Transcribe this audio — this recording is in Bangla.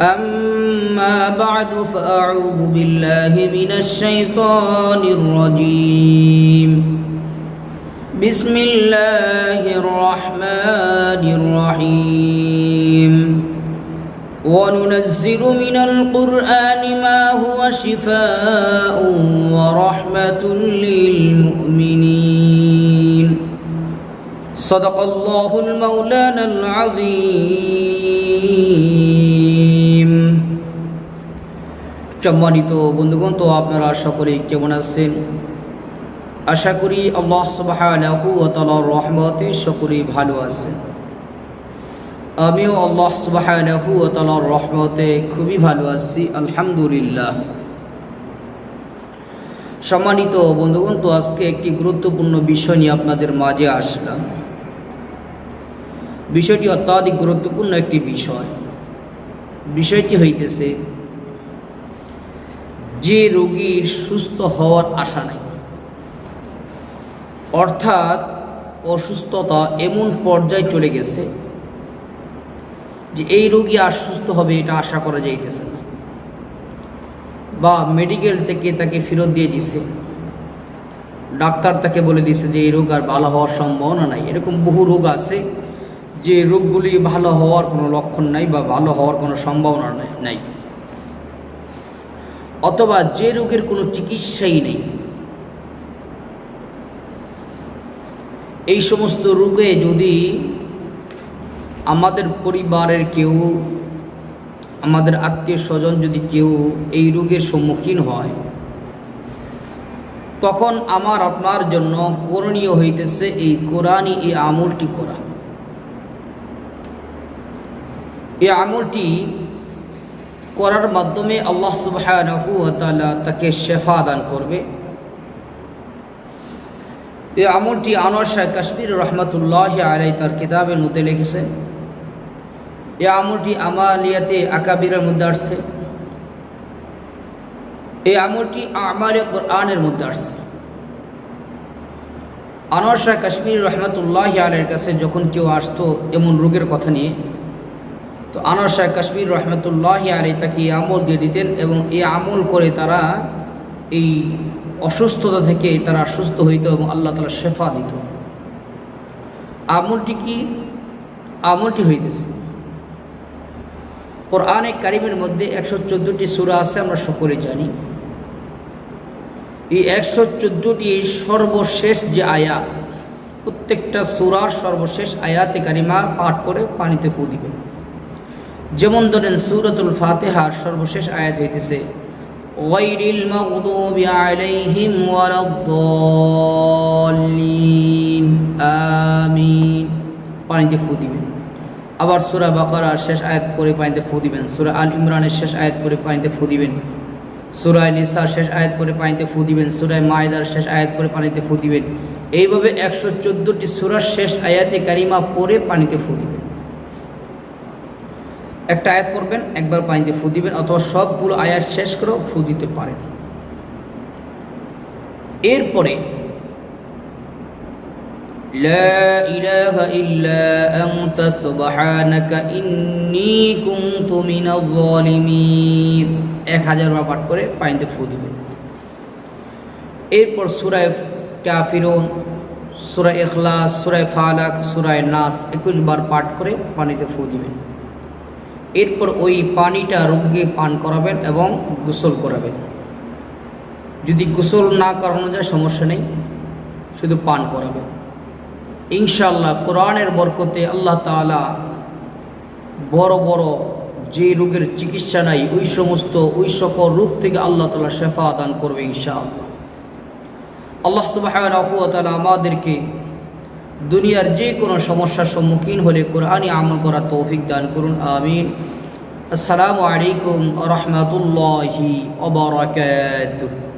أما بعد فأعوذ بالله من الشيطان الرجيم. بسم الله الرحمن الرحيم. وننزل من القرآن ما هو شفاء ورحمة للمؤمنين. صدق الله المولانا العظيم. সম্মানিত বন্ধুগণ, তো আপনারা সকলেই কেমন আছেন? আশা করি আল্লাহ ওয়া রহমতে সকলেই ভালো আছেন। আমিও আল্লাহ ওয়া রহমতে খুবই ভালো আছি, আলহামদুলিল্লাহ। সম্মানিত বন্ধুগণ, তো আজকে একটি গুরুত্বপূর্ণ বিষয় নিয়ে আপনাদের মাঝে আসলাম। বিষয়টি অত্যাধিক গুরুত্বপূর্ণ একটি বিষয়। বিষয়টি হইতেছে যে রোগীর সুস্থ হওয়ার আশা নাই। অর্থাৎ অসুস্থতা এমন পর্যায়ে চলে গেছে যে এই রোগী আর সুস্থ হবে এটা আশা করা যাইতেছে না। বা মেডিকেল থেকে তাকে ফেরত দিয়ে দিছে। ডাক্তার তাকে বলে দিছে যে এই রোগ আর ভালো হওয়ার সম্ভাবনা নাই। এরকম বহু রোগ আছে যে রোগগুলি ভালো হওয়ার কোনো লক্ষণ নাই বা ভালো হওয়ার কোনো সম্ভাবনা নাই নাই। অথবা যে রোগের কোনো চিকিৎসাই নেই। এই সমস্ত রোগে যদি আমাদের পরিবারের কেউ, আমাদের আত্মীয় স্বজন যদি কেউ এই রোগের সম্মুখীন হয়, তখন আমার আপনার জন্য করণীয় হইতেছে এই কোরআনই, এই আমলটি করা। এই আমলটি করার মাধ্যমে আল্লাহ সুবহানাহু ওয়া তাকে শেফা দান করবে। এই আমলটি আনোয়ার শাহ কাশ্মীর রহমতুল্লাহ আলাই তার কিতাবের মধ্যে লিখেছেন। এই আমলটি আমালিয়াতে আকাবিরের মধ্যে আসছে। এই আমলটি আমার কোরআনের মধ্যে আসছে। আনোয়ার শাহ কাশ্মীর রহমতুল্লাহ আলের কাছে যখন কেউ আসতো এমন রোগের কথা নিয়ে তো আনোয়ার শাহ কাশ্মীর রহমতুল্লাহ আলী তাকে এই আমল দিয়ে দিতেন এবং এই আমল করে তারা এই অসুস্থতা থেকে তারা সুস্থ হইত এবং আল্লাহ তালা শেফা দিত। আমলটি কি? আমলটি হইতেছে। ওর কোরআনে কারিমের মধ্যে একশো চোদ্দোটি সুরা আছে, আমরা সকলে জানি। এই একশো চোদ্দোটি সর্বশেষ যে আয়া, প্রত্যেকটা সুরার সর্বশেষ আয়াতে কারিমা পাঠ করে পানিতে ফু দিবেন। যেমন ধরেন সুরতুল ফাতেহার সর্বশেষ আয়াত হইতেছে ওয়াইরিল আমিন। পানিতে ফু দিবেন। আবার সুরা বাকরার শেষ আয়াত করে পানিতে ফু দিবেন। সুরা আল ইমরানের শেষ আয়াত করে পানিতে ফু দিবেন। সুরায় নিসার শেষ আয়াত করে পানিতে ফু দিবেন। সুরায় মায়দার শেষ আয়াত করে পানিতে ফু দিবেন। এইভাবে একশো চোদ্দোটি সুরার শেষ আয়াতে কারিমা পরে পানিতে ফু দিবেন। একটা আয়াত পড়বেন একবার পানিতে ফু দিবেন অথবা সবগুলো আয়াত শেষ করেও ফু দিতে পারেন এরপরে لا إله إلا أنت سبحانك إني كنت من الظالمين এক হাজার বার পাঠ করে পানিতে ফু দিবেন এরপর সুরায় কাফিরুন সুরায় এখলাস সুরায় ফালাক সুরায় নাস একুশ বার পাঠ করে পানিতে ফু দিবেন এরপর ওই পানিটা রোগীকে পান করাবেন এবং গোসল করাবেন। যদি গোসল না করানো যায়, সমস্যা নেই, শুধু পান করাবেন। ইনশাল্লাহ কোরআনের বরকতে আল্লাহ তালা বড় বড় যে রোগের চিকিৎসা নাই, ওই সমস্ত, ওই সকল রোগ থেকে আল্লাহ তালা শেফা দান করবে ইনশাআল্লাহ। আল্লাহ সুবাহ আমাদেরকে দুনিয়ার যে কোনো সমস্যার সম্মুখীন হলে কোরআনই আমল করার তৌফিক দান করুন, আমিন। আসসালামু আলাইকুম রহমতুল্লাহি ওবরাকাতুহু